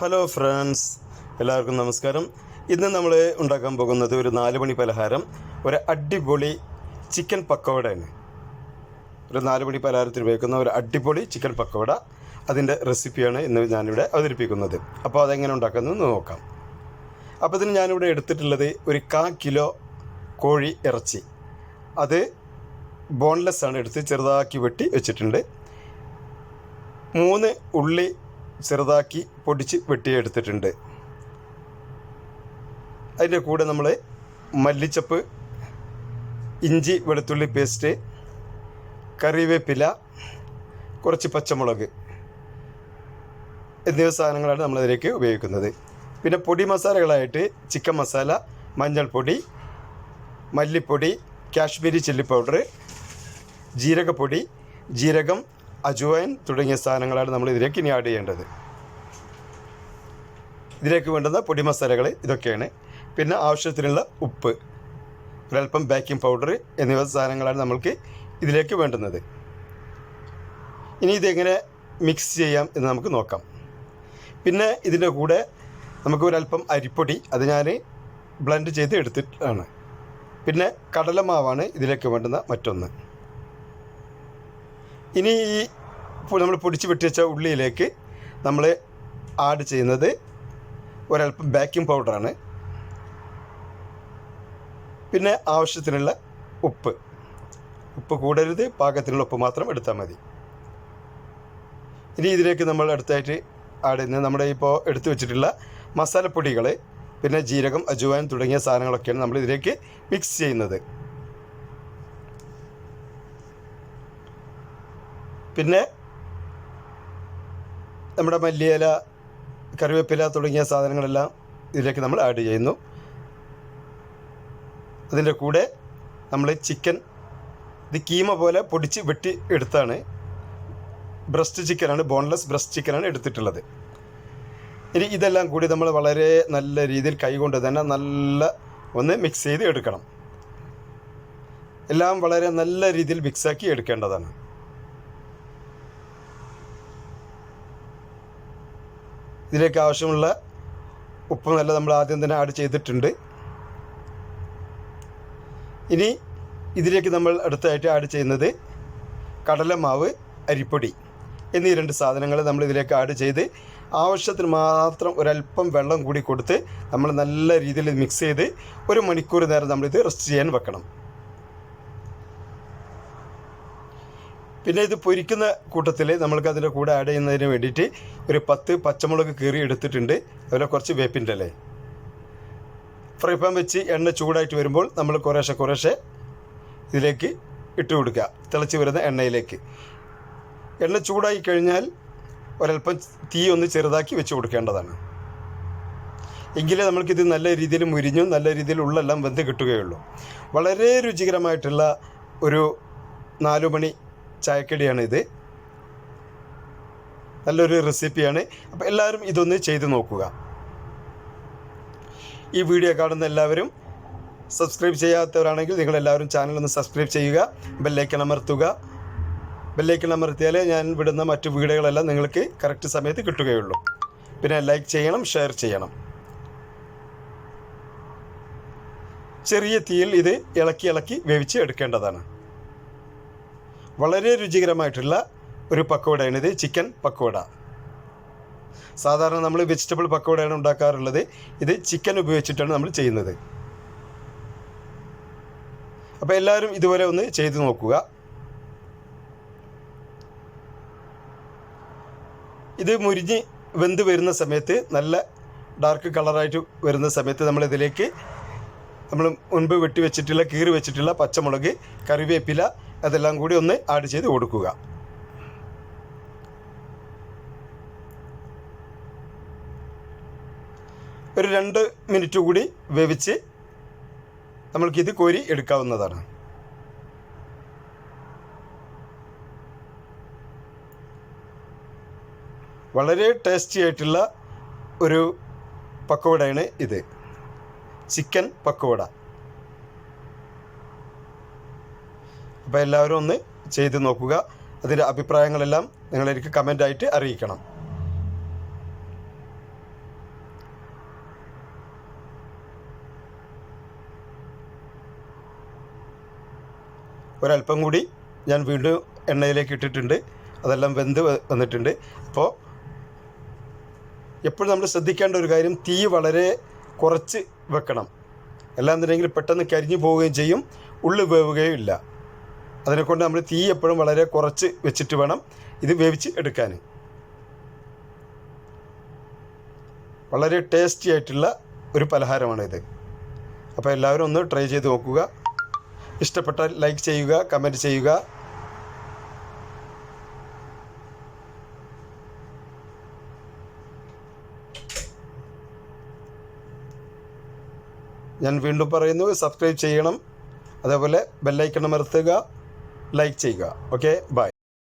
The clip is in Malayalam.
ഹലോ ഫ്രണ്ട്സ് എല്ലാവർക്കും നമസ്കാരം. ഇന്ന് നമ്മൾ ഉണ്ടാക്കാൻ പോകുന്നത് ഒരു നാല് മണി പലഹാരം ഒരു അടിപൊളി ചിക്കൻ പക്കോടയാണ് ഒരു നാല് മണി പലഹാരത്തിന് ഉപയോഗിക്കുന്ന ഒരു അടിപൊളി ചിക്കൻ പക്കോട അതിന്റെ റെസിപ്പിയാണ് ഇന്ന് ഞാനിവിടെ അവതരിപ്പിക്കുന്നത്. അപ്പോൾ അതെങ്ങനെ ഉണ്ടാക്കുന്നത് നോക്കാം. അപ്പോൾ ഇതിന് ഞാനിവിടെ എടുത്തിട്ടുള്ളത് ഒരു കാ കിലോ കോഴി ഇറച്ചി. അത് ബോൺലെസ് ആണ് എടുത്ത് ചെറുതാക്കി വെട്ടി വെച്ചിട്ടുണ്ട്. മൂന്ന് ഉള്ളി ചെറുതാക്കി പൊടിച്ച് വെട്ടിയെടുത്തിട്ടുണ്ട്. അതിന്റെ കൂടെ നമ്മൾ മല്ലിച്ചപ്പ് ഇഞ്ചി വെളുത്തുള്ളി പേസ്റ്റ് കറിവേപ്പില കുറച്ച് പച്ചമുളക് എന്നിവ സാധനങ്ങളാണ് നമ്മളതിലേക്ക് ഉപയോഗിക്കുന്നത്. പിന്നെ പൊടി മസാലകളായിട്ട് ചിക്കൻ മസാല മഞ്ഞൾപ്പൊടി മല്ലിപ്പൊടി കാശ്മീരി ചില്ലി പൗഡർ ജീരകപ്പൊടി ജീരകം അജുവൈൻ തുടങ്ങിയ സാധനങ്ങളാണ് നമ്മൾ ഇതിലേക്ക് ഇനി ആഡ് ചെയ്യേണ്ടത്. ഇതിലേക്ക് വേണ്ടുന്ന പൊടി മസാലകൾ ഇതൊക്കെയാണ്. പിന്നെ ആവശ്യത്തിനുള്ള ഉപ്പ് ഒരല്പം ബേക്കിംഗ് പൗഡർ എന്നിവ സാധനങ്ങളാണ് നമ്മൾക്ക് ഇതിലേക്ക് വേണ്ടുന്നത്. ഇനി ഇതെങ്ങനെ മിക്സ് ചെയ്യാം എന്ന് നമുക്ക് നോക്കാം. പിന്നെ ഇതിന്റെ കൂടെ നമുക്ക് ഒരല്പം അരിപ്പൊടി അത് ഞാൻ ബ്ലെൻഡ് ചെയ്ത് എടുത്തിട്ടാണ്. പിന്നെ കടലമാവാണ് ഇതിലേക്ക് വേണ്ടുന്ന മറ്റൊന്ന്. ഇനി ഈ നമ്മൾ പൊടിച്ച് വെട്ടി വെച്ച ഉള്ളിയിലേക്ക് നമ്മൾ ആഡ് ചെയ്യുന്നത് ഒരല്പം ബേക്കിംഗ് പൗഡറാണ് പിന്നെ ആവശ്യത്തിനുള്ള ഉപ്പ്. ഉപ്പ് കൂടരുത് പാകത്തിനുള്ള ഉപ്പ് മാത്രം എടുത്താൽ മതി. ഇനി ഇതിലേക്ക് നമ്മൾ അടുത്തായിട്ട് ആഡ് ചെയ്യുന്നത് നമ്മുടെ ഇപ്പോൾ എടുത്തു വെച്ചിട്ടുള്ള മസാലപ്പൊടികൾ പിന്നെ ജീരകം അജുവാൻ തുടങ്ങിയ സാധനങ്ങളൊക്കെയാണ് നമ്മൾ ഇതിലേക്ക് മിക്സ് ചെയ്യുന്നത്. പിന്നെ നമ്മുടെ മല്ലിയില കറിവേപ്പില തുടങ്ങിയ സാധനങ്ങളെല്ലാം ഇതിലേക്ക് നമ്മൾ ആഡ് ചെയ്യുന്നു. അതിന്റെ കൂടെ നമ്മൾ ചിക്കൻ ഇത് കീമ പോലെ പൊടിച്ച് വെട്ടി എടുത്താണ്. ബ്രസ്റ്റ് ചിക്കനാണ് ബോൺലെസ് ബ്രസ്റ്റ് ചിക്കനാണ് എടുത്തിട്ടുള്ളത്. ഇനി ഇതെല്ലാം കൂടി നമ്മൾ വളരെ നല്ല രീതിയിൽ കൈകൊണ്ട് തന്നെ നല്ല ഒന്ന് മിക്സ് ചെയ്ത് എടുക്കണം. എല്ലാം വളരെ നല്ല രീതിയിൽ മിക്സാക്കി എടുക്കേണ്ടതാണ്. ഇതിലേക്ക് ആവശ്യമുള്ള ഉപ്പ് നല്ല നമ്മൾ ആദ്യം തന്നെ ആഡ് ചെയ്തിട്ടുണ്ട്. ഇനി ഇതിലേക്ക് നമ്മൾ അടുത്തായിട്ട് ആഡ് ചെയ്യുന്നത് കടലമാവ് അരിപ്പൊടി എന്നീ രണ്ട് സാധനങ്ങൾ നമ്മൾ ഇതിലേക്ക് ആഡ് ചെയ്ത് ആവശ്യത്തിന് മാത്രം ഒരല്പം വെള്ളം കൂടി കൊടുത്ത് നമ്മൾ നല്ല രീതിയിൽ മിക്സ് ചെയ്ത് ഒരു മണിക്കൂർ നേരം നമ്മളിത് റെസ്റ്റ് ചെയ്യാൻ വെക്കണം. പിന്നെ ഇത് പൊരിക്കുന്ന കൂട്ടത്തിൽ നമ്മൾക്ക് അതിന്റെ കൂടെ ആഡ് ചെയ്യുന്നതിന് വേണ്ടിയിട്ട് ഒരു പത്ത് പച്ചമുളക് കീറി എടുത്തിട്ടുണ്ട്. അതുപോലെ കുറച്ച് വേപ്പിന്റെ ഇല ഫ്രൈ പാൻ വെച്ച് എണ്ണ ചൂടായിട്ട് വരുമ്പോൾ നമ്മൾ കുറേശ്ശെ കുറേശ്ശെ ഇതിലേക്ക് ഇട്ട് കൊടുക്കുക. തിളച്ച് വരുന്ന എണ്ണയിലേക്ക്. എണ്ണ ചൂടായി കഴിഞ്ഞാൽ ഒരല്പം തീ ഒന്ന് ചെറുതാക്കി വെച്ച് കൊടുക്കേണ്ടതാണ്. എങ്കിലേ നമ്മൾക്കിത് നല്ല രീതിയിൽ മുരിഞ്ഞു നല്ല രീതിയിൽ ഉള്ളെല്ലാം വെന്ത് കിട്ടുകയുള്ളൂ. വളരെ രുചികരമായിട്ടുള്ള ഒരു നാലു മണി ചായക്കടിയാണ് ഇത്. നല്ലൊരു റെസിപ്പിയാണ്. അപ്പോൾ എല്ലാവരും ഇതൊന്ന് ചെയ്തു നോക്കുക. ഈ വീഡിയോ കാണുന്ന എല്ലാവരും സബ്സ്ക്രൈബ് ചെയ്യാത്തവരാണെങ്കിൽ നിങ്ങളെല്ലാവരും ചാനൽ ഒന്ന് സബ്സ്ക്രൈബ് ചെയ്യുക. ബെല്ലൈക്കൺ അമർത്തുക. ബെല്ലൈക്കൺ അമർത്തിയാലേ ഞാൻ വിടുന്ന മറ്റു വീഡിയോകളെല്ലാം നിങ്ങൾക്ക് കറക്റ്റ് സമയത്ത് കിട്ടുകയുള്ളൂ. പിന്നെ ലൈക്ക് ചെയ്യണം ഷെയർ ചെയ്യണം. ചെറിയ തീയിൽ ഇത് ഇളക്കി ഇളക്കി വേവിച്ച് എടുക്കേണ്ടതാണ്. വളരെ രുചികരമായിട്ടുള്ള ഒരു പക്കോടയാണ് ഇത് ചിക്കൻ പക്കോട. സാധാരണ നമ്മൾ വെജിറ്റബിൾ പക്കോടയാണ് ഉണ്ടാക്കാറുള്ളത്. ഇത് ചിക്കൻ ഉപയോഗിച്ചിട്ടാണ് നമ്മൾ ചെയ്യുന്നത്. അപ്പോൾ എല്ലാവരും ഇതുവരെ ഒന്ന് ചെയ്തു നോക്കുക. ഇത് മുരിഞ്ഞ് വെന്ത് വരുന്ന സമയത്ത് നല്ല ഡാർക്ക് കളറായിട്ട് വരുന്ന സമയത്ത് നമ്മളിതിലേക്ക് നമ്മൾ മുൻപ് വെട്ടി വെച്ചിട്ടുള്ള കീറി വെച്ചിട്ടുള്ള പച്ചമുളക് കറിവേപ്പില അതെല്ലാം കൂടി ഒന്ന് ആഡ് ചെയ്ത് കൊടുക്കുക. ഒരു രണ്ട് മിനിറ്റ് കൂടി വേവിച്ച് നമ്മൾക്കിത് കോരി എടുക്കാവുന്നതാണ്. വളരെ ടേസ്റ്റി ആയിട്ടുള്ള ഒരു പക്കോടയാണ് ഇത്. ചിക്കൻ പക്കോട. അപ്പോൾ എല്ലാവരും ഒന്ന് ചെയ്ത് നോക്കുക. അതിന്റെ അഭിപ്രായങ്ങളെല്ലാം നിങ്ങൾ നിങ്ങളെനിക്ക് കമന്റായിട്ട് അറിയിക്കണം. ഒരല്പം കൂടി ഞാൻ വീണ്ടും എണ്ണയിലേക്ക് ഇട്ടിട്ടുണ്ട്. അതെല്ലാം വെന്ത് വന്നിട്ടുണ്ട്. അപ്പോൾ എപ്പോഴും നമ്മൾ ശ്രദ്ധിക്കേണ്ട ഒരു കാര്യം തീ വളരെ കുറച്ച് വെക്കണം. അല്ലാന്നുണ്ടെങ്കിൽ പെട്ടെന്ന് കരിഞ്ഞു പോവുകയും ചെയ്യും. ഉള്ളു വേവുകയും ഇല്ല. അതിനെക്കൊണ്ട് നമ്മൾ തീ എപ്പോഴും വളരെ കുറച്ച് വെച്ചിട്ട് വേണം ഇത് വേവിച്ച് എടുക്കാൻ. വളരെ ടേസ്റ്റി ആയിട്ടുള്ള ഒരു പലഹാരമാണിത് അപ്പോൾ എല്ലാവരും ഒന്ന് ട്രൈ ചെയ്ത് നോക്കുക. ഇഷ്ടപ്പെട്ടാൽ ലൈക്ക് ചെയ്യുക കമന്റ് ചെയ്യുക. ഞാൻ വീണ്ടും പറയുന്നു സബ്സ്ക്രൈബ് ചെയ്യണം. അതേപോലെ ബെല്ലൈക്കൺ അമർത്തുക. ലൈക്ക് ചെയ്യുക. ഓക്കെ? ബൈ.